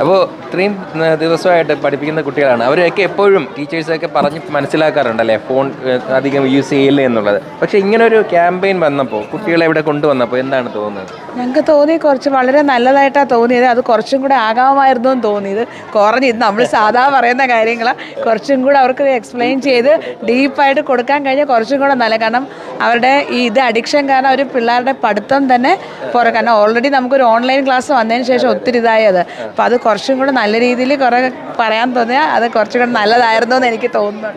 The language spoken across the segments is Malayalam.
അപ്പോൾ ഇത്രയും ദിവസമായിട്ട് പഠിപ്പിക്കുന്ന കുട്ടികളാണ്. അവരൊക്കെ എപ്പോഴും ടീച്ചേഴ്സൊക്കെ പറഞ്ഞ് മനസ്സിലാക്കാറുണ്ടല്ലേ? ഫോൺ അധികം യൂസ് ചെയ്യില്ല എന്നുള്ളത്. പക്ഷേ ഇങ്ങനെ ഒരു ക്യാമ്പയിൻ വന്നപ്പോൾ കുട്ടികളെ ഇവിടെ കൊണ്ടുവന്നപ്പോൾ എന്താണ് തോന്നുന്നത്? ഞങ്ങൾക്ക് തോന്നി കുറച്ച് വളരെ നല്ലതായിട്ടാണ് തോന്നിയത്. അത് കുറച്ചും കൂടെ ആകാമായിരുന്നു എന്ന് തോന്നിയത്. കുറഞ്ഞ് ഇത് നമ്മൾ സാധാ പറയുന്ന കാര്യങ്ങൾ കുറച്ചും കൂടെ അവർക്ക് എക്സ്പ്ലെയിൻ ചെയ്ത് ഡീപ്പായിട്ട് കൊടുക്കാൻ കഴിഞ്ഞാൽ കുറച്ചും കൂടെ നല്ല. കാരണം അവരുടെ ഈ ഇത് അഡിക്ഷൻ കാരണം ഒരു പിള്ളേരുടെ പഠിത്തം തന്നെ പുറ. കാരണം ഓൾറെഡി നമുക്കൊരു ഓൺലൈൻ ക്ലാസ് വന്നതിന് ശേഷം ഒത്തിരി ഇതായത് അപ്പോൾ അത് കുറച്ചും കൂടെ നല്ല രീതിയിൽ കുറേ പറയാൻ തോന്നിയാൽ അത് കുറച്ചും കൂടെ നല്ലതായിരുന്നു എന്ന് എനിക്ക് തോന്നുന്നു.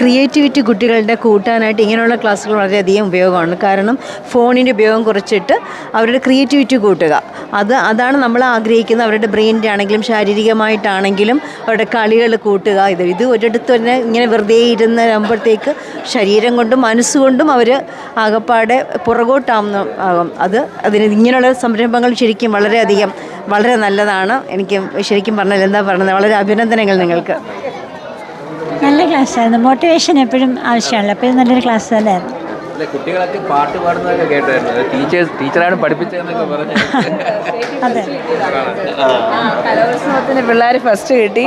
ക്രിയേറ്റിവിറ്റി കുട്ടികളുടെ കൂട്ടാനായിട്ട് ഇങ്ങനെയുള്ള ക്ലാസ്സുകൾ വളരെയധികം ഉപയോഗമാണ്. കാരണം ഫോണിന്റെ ഉപയോഗം കുറച്ചിട്ട് അവരുടെ ക്രിയേറ്റിവിറ്റി കൂട്ടുക. അത് അതാണ് നമ്മൾ ആഗ്രഹിക്കുന്നത്. അവരുടെ ബ്രെയിനിന്റെ ആണെങ്കിലും ശാരീരികമായിട്ടാണെങ്കിലും അവരുടെ കളികൾ കൂട്ടുക. ഇത് ഇത് ഒരിടത്ത് തന്നെ ഇങ്ങനെ വെറുതെ ഇരുന്ന് ആകുമ്പോഴത്തേക്ക് ശരീരം കൊണ്ടും മനസ്സുകൊണ്ടും അവർ ആകപ്പാടെ പുറകോട്ടാവുന്ന ആകും. അത് അതിന് ഇങ്ങനെയുള്ള സംരംഭങ്ങൾ ശരിക്കും വളരെയധികം വളരെ നല്ലതാണ്. എനിക്ക് ശരിക്കും പറഞ്ഞാൽ എന്താ പറഞ്ഞത് വളരെ അഭിനന്ദനങ്ങൾ നിങ്ങൾക്ക്. നല്ല ക്ലാസ്സായിരുന്നു മോട്ടിവേഷൻ എപ്പോഴും ആവശ്യമാണല്ലോ. അപ്പോൾ നല്ലൊരു ക്ലാസ് തന്നെയായിരുന്നു. അല്ലെ കുട്ടികളൊക്കെ പാട്ട് പാടുന്നതൊക്കെ കേട്ടായിരുന്നു. ടീച്ചേഴ്സ് ടീച്ചറാണ് പഠിപ്പിച്ചതെന്നൊക്കെ പറഞ്ഞു. അതെ. കലോത്സവത്തിന് പിള്ളേർ ഫസ്റ്റ് കിട്ടി.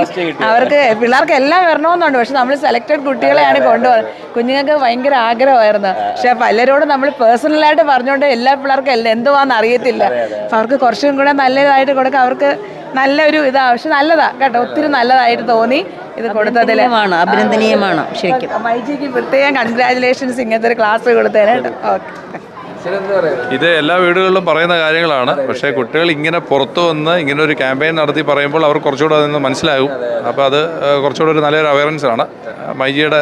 അവർക്ക് പിള്ളേർക്ക് എല്ലാം വരണമെന്നുണ്ട്. പക്ഷെ നമ്മൾ സെലക്റ്റഡ് കുട്ടികളെയാണ് കൊണ്ടുപോകുന്നത്. കുഞ്ഞുങ്ങൾക്ക് ഭയങ്കര ആഗ്രഹമായിരുന്നു. പക്ഷെ പലരോടും നമ്മൾ പേഴ്സണലായിട്ട് പറഞ്ഞുകൊണ്ട് എല്ലാ പിള്ളേർക്കും എല്ലാം എന്തുവാന്ന് അറിയത്തില്ല. അപ്പൊ അവർക്ക് കുറച്ചും കൂടെ നല്ലതായിട്ട് കൊടുക്കുക അവർക്ക് നല്ലൊരു ഇതാ പക്ഷെ നല്ലതാ കേട്ടോ. ഒത്തിരി നല്ലതായിട്ട് തോന്നി ഇത് കൊടുത്തതിൽ അഭിനന്ദനീയമാണ് ശരിക്കും. മൈജിക്ക് പ്രത്യേകം കൺഗ്രാചുലേഷൻസ് ഇങ്ങനത്തെ ഒരു ക്ലാസ് കൊടുത്തേനെ കേട്ടോ. ഓക്കെ. ഇത് എല്ലാ വീടുകളിലും പറയുന്ന കാര്യങ്ങളാണ്. പക്ഷേ കുട്ടികൾ ഇങ്ങനെ പുറത്തു വന്ന് ഇങ്ങനെ ഒരു ക്യാമ്പയിൻ നടത്തി പറയുമ്പോൾ അവർ കുറച്ചുകൂടെ അതിൽ നിന്ന് മനസ്സിലാകും. അപ്പോൾ അത്. കുറച്ചുകൂടെ ഒരു നല്ലൊരു അവയർനെസ് ആണ്. മൈജിയുടെ